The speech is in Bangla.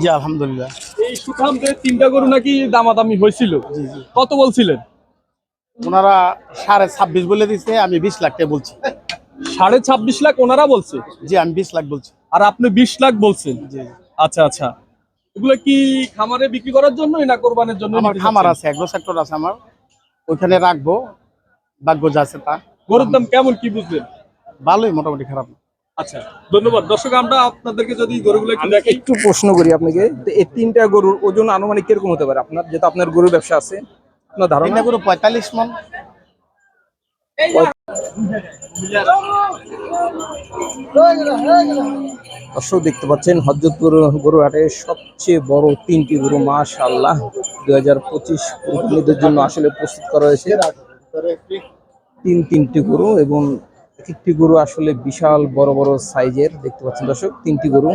জি আলহামদুলিল্লাহ। এই সুঠামদের তিনটা গরু নাকি দামাদামি হয়েছিল? কত বলছিলেন? ওনারা সাড়ে ছাব্বিশ বলে দিচ্ছে আমি বিশ লাখ টাকা বলছি। সাড়ে ছাব্বিশ লাখ ওনারা বলছে? জি আমি বিশ লাখ বলছি। আর আপনি বিশ লাখ বলছেন? জি আচ্ছা আচ্ছা। এগুলো কি খামারে বিক্রি করার জন্যই না কোরবানের জন্য আমার খামার আছে এগ্রো সেক্টর আছে আমার। ওইখানে রাখব ভাগ্য যা আছে তা। গরুর দাম কেমন কি বুঝলেন? ভালোই মোটামুটি খারাপ না। আচ্ছা ধন্যবাদ। দর্শক আমরা আপনাদেরকে যদি গরুগুলো একটু প্রশ্ন করি আপনাকে। তো এই তিনটা গরুর ওজন আনুমানিক কীরকম হতে পারে? আপনার যেহেতু আপনার গরুর ব্যবসা আছে আপনার ধারণা? করে পঁয়তাল্লিশ মন। দর্শক দেখতে পাচ্ছেন হজরতপুর গরু হাটের সবচেয়ে বড় তিনটি গরু মাশাআল্লাহ দুই হাজার পঁচিশ জন্য আসলে প্রস্তুত করা হয়েছে। তিন তিনটি গরু এবং একটি গরু আসলে বিশাল বড় বড় সাইজের দেখতে পাচ্ছেন দর্শক তিনটি গরু।